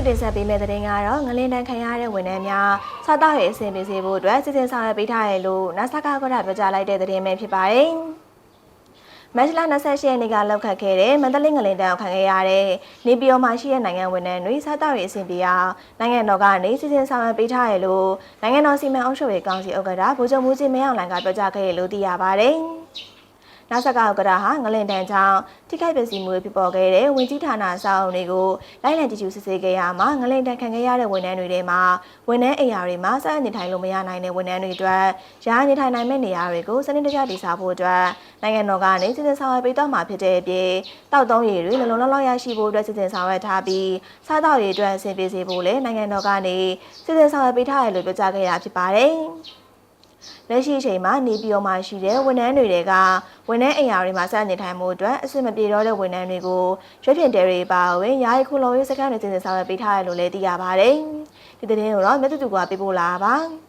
ခုတင်ဆက်ပေးမယ့်သတင်းကတော့ငလင်းတန်းခံရတဲ့ဝန်ထမ်းများစားတောက်ရေးအဆင်ပြေစေဖို့အတွက်စစ်စစ်ဆောင်ရွက်ပေးထားရလို့နာဆာကကရပြောကြားလိုက်တဲ့သတင်းပဲဖြစ်ပါတယ်။မတ်လ28ရက်နေ့ကလောက်ခတ်ခဲ့တဲ့မန္တလေးငလင်းတန်းကိုခံခဲ့ရတဲ့နေပြည်တော်မှာရှိတဲ့နိုင်ငံဝန်ထမ်းတွေစားတောက်ရေးအဆင်ပြေအောင်နိုင်ငံတော်ကနေစစ်စစ်ဆောင်ရွက်ပေးထားရလို့နိုင်ငံတော်စီမံအုပ်ချုပ်ရေးကောင်စီဥက္ကဋ္ဌဗိုလ်ချုပ်မှုကြီးမင်းအောင်လှိုင်ကပြောကြားခဲ့ရလို့သိရပါတယ်။ နာဆာကဥက္ကဋ္ဌဟာငလင်တန်းကြောင့်ထိခိုက်ပျက်စီးမှုတွေဖြစ်ပေါ်ခဲ့တဲ့ဝင်ကြီးဌာနအဆောက်အုံတွေကိုလိုက်လံကြည့်ရှုစစ်ဆေးခဲ့ရမှာငလင်တန်းခံခဲ့ရတဲ့ဝန်ထမ်းတွေထဲမှာဝန်ထမ်းအိမ်ယာတွေမှာစနေထိုင်လို့မရနိုင်တဲ့ဝန်ထမ်းတွေအတွက်ရာနေထိုင်နိုင်မဲ့နေရာတွေကိုစနစ်တကျတည်ဆောက်ဖို့အတွက်နိုင်ငံတော်ကနေစစ်စစ်ဆောင်ရွက်ပေးတော့မှာဖြစ်တဲ့အပြင်တောက်သုံးရည်တွေလုံလုံလောက်လောက်ရရှိဖို့အတွက်စစ်စစ်ဆောင်ရွက်ထားပြီးစားတောက်ရည်အတွက်အဆင်ပြေစေဖို့လည်းနိုင်ငံတော်ကနေစစ်စစ်ဆောင်ရွက်ပေးထားရလို့ပြောကြားခဲ့တာဖြစ်ပါတယ်။ လက်ရှိအချိန်မှာနေပြည်တော်မှာရှိတဲ့ဝန်ထမ်းတွေကဝန်ထမ်းအိမ်ယာတွေမှာစနေထိုင်မှုအတွက်အဆင်မပြေတော့တဲ့ဝန်ထမ်းတွေကိုရွှေဖြင့်တဲတွေပါဝင်ယာယီခုလုံရေးစခန်းတွေတင်ဆောင်ရွက်ပေးထားရလို့လည်းသိရပါတယ်။ဒီသတင်းကိုတော့မြတ်တူတူကပေးပို့လာပါပါ။